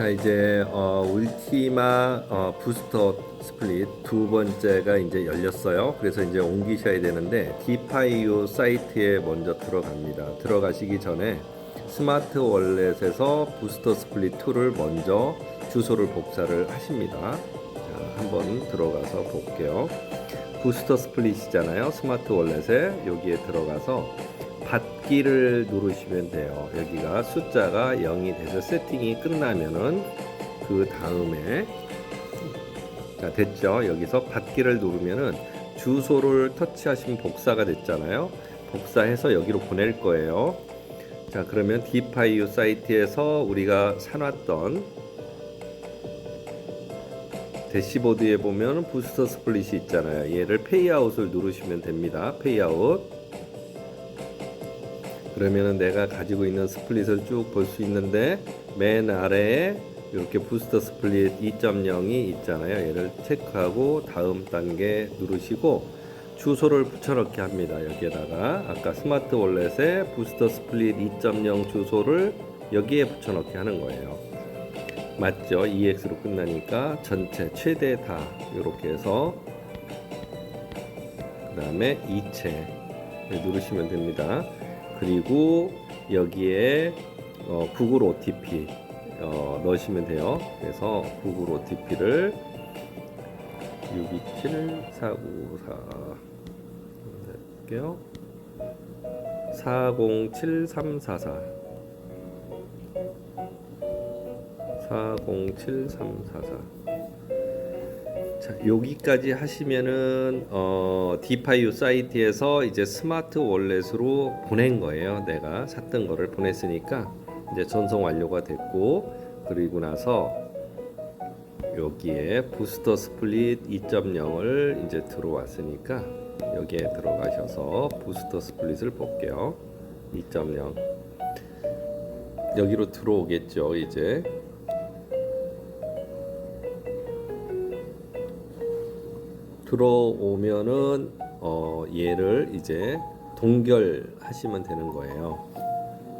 자 이제 어, 울티마 어, 부스터 스플릿 두 번째가 이제 열렸어요. 그래서 이제 옮기셔야 되는데 디파이오 사이트에 먼저 들어갑니다. 들어가시기 전에 스마트 월렛에서 부스터 스플릿 2를 먼저 주소를 복사를 하십니다. 자, 한번 들어가서 볼게요. 부스터 스플릿이잖아요. 스마트 월렛에 여기에 들어가서 받기를 누르시면 돼요. 여기가 숫자가 0이 돼서 세팅이 끝나면은 그 다음에 자 됐죠. 여기서 받기를 누르면은 주소를 터치하시면 복사가 됐잖아요. 복사해서 여기로 보낼 거예요. 자 그러면 디파이유 사이트에서 우리가 사놨던 대시보드에 보면 부스터 스플릿이 있잖아요. 얘를 페이아웃을 누르시면 됩니다. 페이아웃. 그러면은 내가 가지고 있는 스플릿을 쭉 볼 수 있는데 맨 아래에 이렇게 부스터 스플릿 2.0이 있잖아요. 얘를 체크하고 다음 단계 누르시고 주소를 붙여넣기 합니다. 여기에다가 아까 스마트 월렛에 부스터 스플릿 2.0 주소를 여기에 붙여넣기 하는 거예요. 맞죠? EX로 끝나니까 전체 최대 다 이렇게 해서 그 다음에 이체 누르시면 됩니다. 그리고 여기에 어, 구글 OTP 어, 넣으시면 돼요. 그래서 구글 OTP를 627494 할게요. 407344 407344 자, 여기까지 하시면은 어, 디파이유 사이트에서 이제 스마트 월렛으로 보낸 거예요. 내가 샀던 거를 보냈으니까 이제 전송 완료가 됐고 그리고 나서 여기에 부스터 스플릿 2.0을 이제 들어왔으니까 여기에 들어가셔서 부스터 스플릿을 볼게요. 2.0 여기로 들어오겠죠, 이제. 들어오면은 어, 얘를 이제 동결하시면 되는 거예요.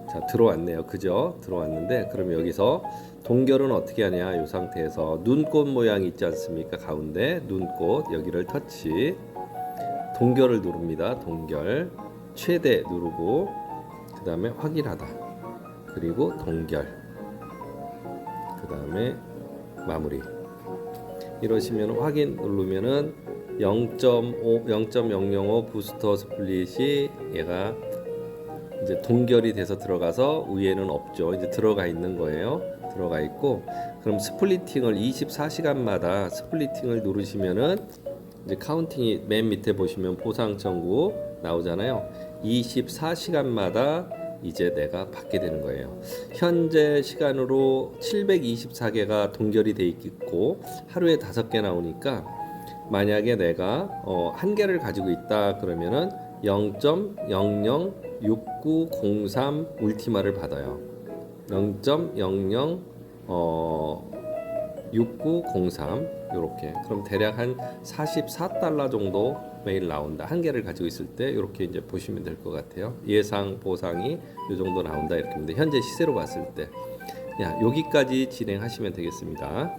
자 들어왔네요, 그죠? 들어왔는데 그럼 여기서 동결은 어떻게 하냐? 이 상태에서 눈꽃 모양 있지 않습니까? 가운데 눈꽃 여기를 터치 동결을 누릅니다. 동결 최대 누르고 그 다음에 확인하다 그리고 동결 그 다음에 마무리 이러시면 확인 누르면은 0.5 0.005 부스터 스플릿이 얘가 이제 동결이 돼서 들어가서 위에는 없죠. 이제 들어가 있는 거예요. 들어가 있고 그럼 스플리팅을 24시간마다 스플리팅을 누르시면은 이제 카운팅이 맨 밑에 보시면 보상 청구 나오잖아요. 24시간마다 이제 내가 받게 되는 거예요. 현재 시간으로 724개가 동결이 돼 있고 하루에 다섯 개 나오니까 만약에 내가 어, 한 개를 가지고 있다 그러면은 0.006903 울티마를 받아요. 0.00 어, 6903 이렇게. 그럼 대략 한 44달러 정도 매일 나온다. 한 개를 가지고 있을 때 이렇게 이제 보시면 될 것 같아요. 예상 보상이 이 정도 나온다 이렇게 근데 현재 시세로 봤을 때. 야, 여기까지 진행하시면 되겠습니다